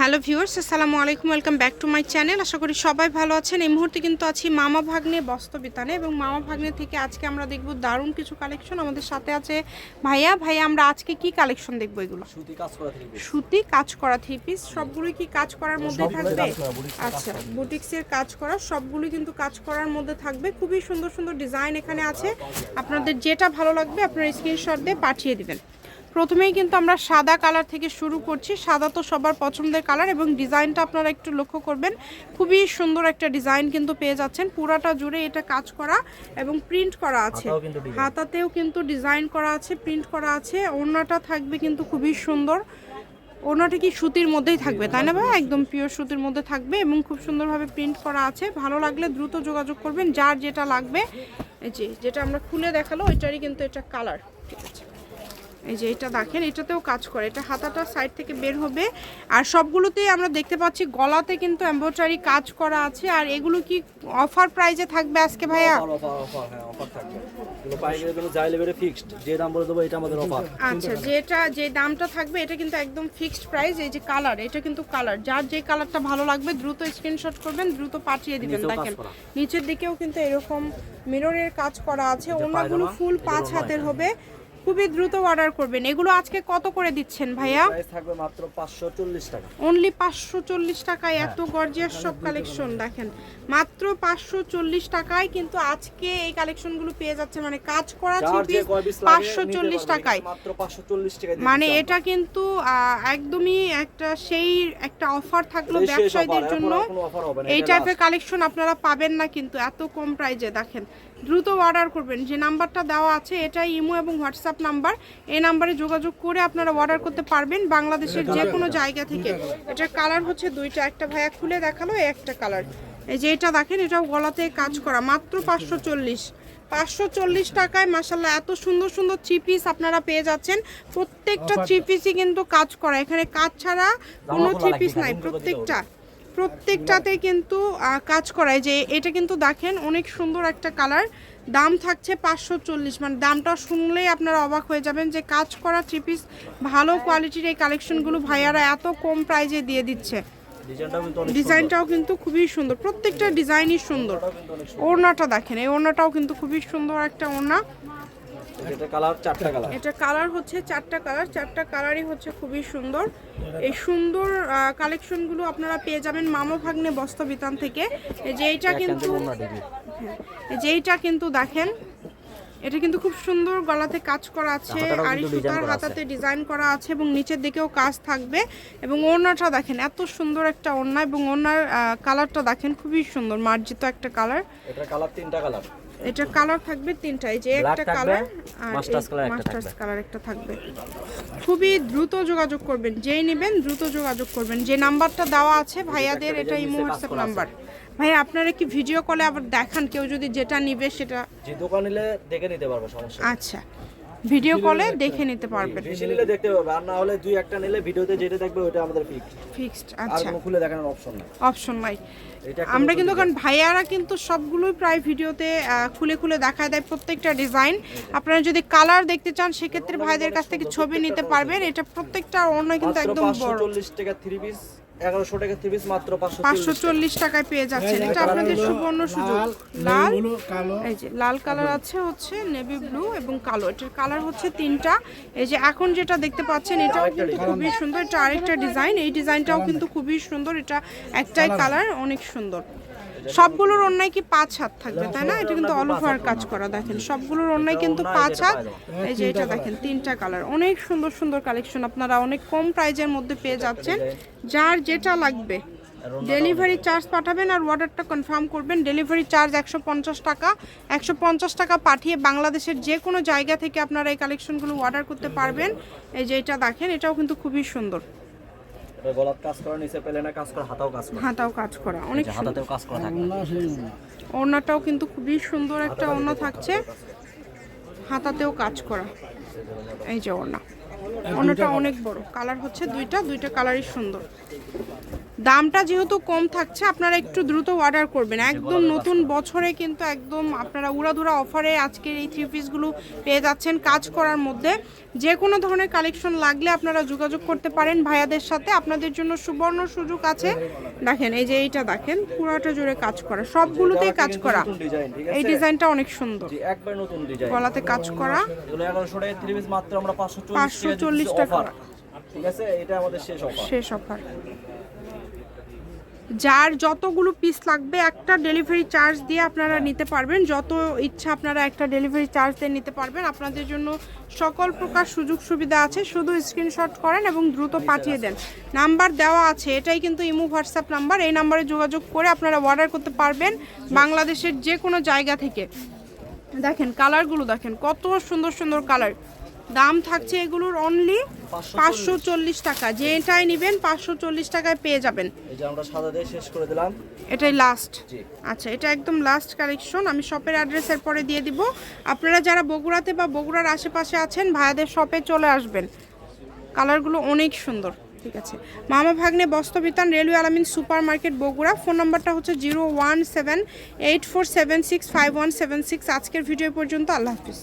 Hello viewers আসসালামু আলাইকুম welcome back to my channel. আশা করি সবাই ভালো আছেন। এই মুহূর্তে কিন্তু আছি মামা ভাগ্নে বস্তবিতানে এবং মামা ভাগ্নে থেকে আজকে আমরা দেখব দারুণ কিছু কালেকশন। আমাদের সাথে আছে ভাইয়া। ভাইয়া আমরা আজকে কি কালেকশন দেখব এগুলো? সুতি কাজ করা থ্রি পিস সুতি কাজ করা থ্রি পিস সবগুলোই কি কাজ করার মধ্যে থাকবে? আচ্ছা। বুটিক্সের কাজ করা সবগুলোই কিন্তু কাজ করার মধ্যে থাকবে। খুবই সুন্দর সুন্দর ডিজাইন এখানে আছে। আপনাদের যেটা ভালো লাগবে আপনারা স্ক্রিনশট দিয়ে পাঠিয়ে দিবেন। প্রথমেই কিন্তু আমরা সাদা কালার থেকে শুরু করছি। সাদা তো সবার পছন্দের কালার এবং ডিজাইনটা আপনারা একটু লক্ষ্য করবেন। খুবই সুন্দর একটা ডিজাইন কিন্তু পেয়ে যাচ্ছেন। পুরাটা জুড়ে এটা কাজ করা এবং প্রিন্ট করা আছে। হাতাতেও কিন্তু ডিজাইন করা আছে প্রিন্ট করা আছে। ওড়নাটা থাকবে কিন্তু খুবই সুন্দর। ওড়নাটা কি সুতির মধ্যেই থাকবে তাই না ভাই? একদম পিওর সুতির মধ্যে থাকবে এবং খুব সুন্দরভাবে প্রিন্ট করা আছে। ভালো লাগলে দ্রুত যোগাযোগ করবেন। যার যেটা লাগবে যে যেটা আমরা খুলে দেখাল ওইটারই কিন্তু এটা কালার। ঠিক আছে। এই যে এটা দেখেন এটাতেও কাজ করে। এটা হাতাটা সাইড থেকে বের হবে। আর সবগুলোতেই আমরা দেখতে পাচ্ছি গলাতে কিন্তু এমব্রয়ডারি কাজ করা আছে। আর এগুলো কি অফার প্রাইজে থাকবে আজকে ভাইয়া? হ্যাঁ আচ্ছা যেটা যে দামটা থাকবে এটা কিন্তু একদম ফিক্সড প্রাইস এই যে কালার এটা কিন্তু কালার যার যে কালারটা ভালো লাগবে দ্রুত স্ক্রিনশট করবেন দ্রুত পাঠিয়ে দিবেন। দেখেন নিচের দিকেও কিন্তু এরকম মিররের কাজ করা আছে। অন্যগুলো ফুল পাঁচ হাতের হবে। খুবই দ্রুত অর্ডার করবেন। এগুলো আজকে কত করে দিচ্ছেন ভাইয়া? থাকবে মাত্র পাঁচশো চল্লিশ টাকা। অনলি পাঁচশো চল্লিশ টাকায় হ্যাঁ। এত গর্জিয়াস সব কালেকশন দেখেন। মাত্র পাঁচশো চল্লিশ টাকায় কিন্তু আজকে এই কালেকশনগুলো পেয়ে যাচ্ছে। মানে কাজ করা পাঁচশো চল্লিশ টাকায়। মাত্র পাঁচশো চল্লিশ টাকা মানে এটা কিন্তু একদমই একটা সেই একটা অফার থাকল ব্যবসায়ীদের জন্য। এই টাইপের কালেকশন আপনারা পাবেন না কিন্তু এত কম প্রাইজে দেখেন। দ্রুত অর্ডার করবেন। যে নাম্বারটা দেওয়া আছে এটাই ইমো এবং হোয়াটসঅ্যাপ নাম্বার এই নাম্বারে যোগাযোগ করে আপনারা অর্ডার করতে পারবেন বাংলাদেশের যে কোনো জায়গা থেকে। এটার কালার হচ্ছে দুইটা একটা ভাইয়া খুলে দেখাল একটা কালার এই যে এটা দেখেন এটাও গলাতে কাজ করা মাত্র পাঁচশো চল্লিশ। পাঁচশো চল্লিশ টাকায় মাসাল্লাহ এত সুন্দর সুন্দর থ্রি পিস আপনারা পেয়ে যাচ্ছেন। প্রত্যেকটা থ্রি পিসই কিন্তু কাজ করা। এখানে কাজ ছাড়া কোনো থ্রি পিস নাই প্রত্যেকটা। প্রত্যেকটাতে কিন্তু কাজ করায় যে এটা কিন্তু দেখেন অনেক সুন্দর একটা কালার। দাম থাকছে পাঁচশো চল্লিশ মানে দামটা শুনলেই আপনারা অবাক হয়ে যাবেন যে কাজ করা থ্রি পিস ভালো কোয়ালিটির এই কালেকশনগুলো ভাইয়ারা এত কম প্রাইজে দিয়ে দিচ্ছে। ডিজাইনটাও কিন্তু খুবই সুন্দর প্রত্যেকটা ডিজাইনই সুন্দর। ওড়নাটা দেখেন এই ওড়নাটাও কিন্তু খুবই সুন্দর একটা ওড়না। এটা কালার চারটা কালার এটা কালার হচ্ছে চারটা কালার চারটা কালারই হচ্ছে খুবই সুন্দর। এই সুন্দর কালেকশনগুলো আপনারা পেয়ে যাবেন মামা ভাগ্নে বস্ত্র বিতান থেকে। এই যে এইটা কিন্তু হ্যাঁ, এই যে এইটা কিন্তু দেখেন এটা কিন্তু খুব সুন্দর গলাতে কাজ করা আছে আর সুতার। হাতাতে ডিজাইন করা আছে এবং নিচের দিকেও কাজ থাকবে। এবং ওড়নাটা দেখেন এত সুন্দর একটা ওড়না এবং ওড়নার কালারটা দেখেন খুবই সুন্দর মার্জিত একটা কালার এটা কালার তিনটা কালার এটা কালার থাকবে তিনটা এই যে একটা কালার আর মাস্টার্স কালার একটা মাস্টার্স কালার একটা থাকবে। খুবই দ্রুত যোগাযোগ করবেন যেই নেবেন দ্রুত যোগাযোগ করবেন। যে নাম্বারটা দেওয়া আছে ভাইয়াদের এটা ইমো হোয়াটসঅ্যাপ নাম্বার ভাই আপনারা কি ভিডিও কলে আবার দেখান? কেউ যদি যেটা নিবে সেটা যে দোকান নিলে দেখে নিতে পারবে সমস্যা আচ্ছা। ভিডিও কলে দেখে নিতে পারবেন। বেশি নিলে দেখতে পারবে। আর না হলে দুই একটা নিলে ভিডিওতে যেটা দেখবে ওটা আমাদের ফিক্সড ফিক্সড আর আচ্ছা। কোনো খুলে দেখানোর অপশন নাই। অপশন নাই। আমরা কিন্তু কারণ ভাইয়ারা কিন্তু সবগুলোই প্রায় ভিডিওতে খুলে খুলে দেখায় দেয় প্রত্যেকটা ডিজাইন আপনারা যদি কালার দেখতে চান সেক্ষেত্রে ভাইদের কাছ থেকে ছবি নিতে পারবেন। এটা প্রত্যেকটা অন্য কিন্তু একদম বড়। 540 টাকা থ্রি পিস 1100 টাকা থ্রি পিস মাত্র 540 পাঁচশো চল্লিশ টাকায় পেয়ে যাচ্ছেন এটা আপনাদের সুবর্ণ সুযোগ। লাল এই যে লাল কালার আছে হচ্ছে নেভি ব্লু এবং কালো। এটার কালার হচ্ছে তিনটা। এই যে এখন যেটা দেখতে পাচ্ছেন এটাও কিন্তু খুবই সুন্দর। এটা আরেকটা ডিজাইন এই ডিজাইনটাও কিন্তু খুবই সুন্দর। এটা একটাই কালার অনেক সুন্দর। সবগুলোর অন্যায় কি পাঁচ হাত থাকবে তাই না? এটা কিন্তু অল ওভার কাজ করা দেখেন। সবগুলোর অন্যায় কিন্তু পাঁচ হাত। এই যে এটা দেখেন তিনটা কালার অনেক সুন্দর সুন্দর কালেকশন আপনারা অনেক কম প্রাইজের মধ্যে পেয়ে যাচ্ছেন। যার যেটা লাগবে ডেলিভারি চার্জ পাঠাবেন আর অর্ডারটা কনফার্ম করবেন। ডেলিভারি চার্জ একশো পঞ্চাশ টাকা। একশো পঞ্চাশ টাকা পাঠিয়ে বাংলাদেশের যে কোনো জায়গা থেকে আপনারা এই কালেকশনগুলো অর্ডার করতে পারবেন। এই যে এটা দেখেন এটাও কিন্তু খুবই সুন্দর। গলাত কাজ করা নিচে পেলে না কাজ করা হাতাও কাজ করা। হাতাও কাজ করা অনেক হাতাতেও কাজ করা থাকে। ওড়নাটাও কিন্তু খুবই সুন্দর একটা ওড়না থাকছে। হাতাতেও কাজ করা। এই যে ওড়না ওড়নাটা অনেক বড়। কালার হচ্ছে দুইটা দুইটা কালারই সুন্দর। দামটা যেহেতু কম থাকছে আপনারা একটু দ্রুত অর্ডার করবেন। একদম নতুন বছরে কিন্তু একদম আপনারা উড়াধুরা অফারে আজকের এই থ্রি পিসগুলো পেয়ে যাচ্ছেন কাজ করার মধ্যে। যে কোনো ধরনের কালেকশন লাগলে আপনারা যোগাযোগ করতে পারেন ভাইয়াদের সাথে। আপনাদের জন্য সুবর্ণ সুযোগ আছে। দেখেন এই যে এইটা দেখেন পুরোটা জুড়ে কাজ করা। সবগুলোতেই কাজ করা। এই ডিজাইনটা অনেক সুন্দর। গলাতে কাজ করা। মাত্র আমরা পাঁচশো 540 টাকা। ঠিক আছে? এটা আমাদের শেষ অফার শেষ অফার যার যতগুলো পিস লাগবে, একটা ডেলিভারি চার্জ দিয়ে আপনারা নিতে পারবেন। যত ইচ্ছা আপনারা একটা ডেলিভারি চার্জ দিয়ে নিতে পারবেন। আপনাদের জন্য সকল প্রকার সুযোগ সুবিধা আছে। শুধু স্ক্রিনশট করেন এবং দ্রুত পাঠিয়ে দেন। নাম্বার দেওয়া আছে। এটাই কিন্তু ইমো, হোয়াটসঅ্যাপ নাম্বার। এই নাম্বারে যোগাযোগ করে আপনারা অর্ডার করতে পারবেন বাংলাদেশের যে কোনো জায়গা থেকে। দেখেন কালারগুলো দেখেন, কত সুন্দর সুন্দর কালার দাম থাকছে এগুলোর অনলি পাঁচশো চল্লিশ টাকা। যেটাই নেবেন পাঁচশো চল্লিশ টাকায় পেয়ে যাবেন। এই যে আমরা সাদা দিয়ে শেষ করে দিলাম। এটাই লাস্ট আচ্ছা এটা একদম লাস্ট কালেকশন আমি শপের অ্যাড্রেসের পরে দিয়ে দিব। আপনারা যারা বগুড়াতে বা বগুড়ার আশেপাশে আছেন ভাইয়াদের শপে চলে আসবেন। কালারগুলো অনেক সুন্দর ঠিক আছে। Mama Bhagne Bastrabitan railway Alamin super market Bogura. Phone নাম্বারটা হচ্ছে zero one seven eight four seven six five one seven six. আজকের ভিডিও পর্যন্ত আল্লাহ হাফিজ।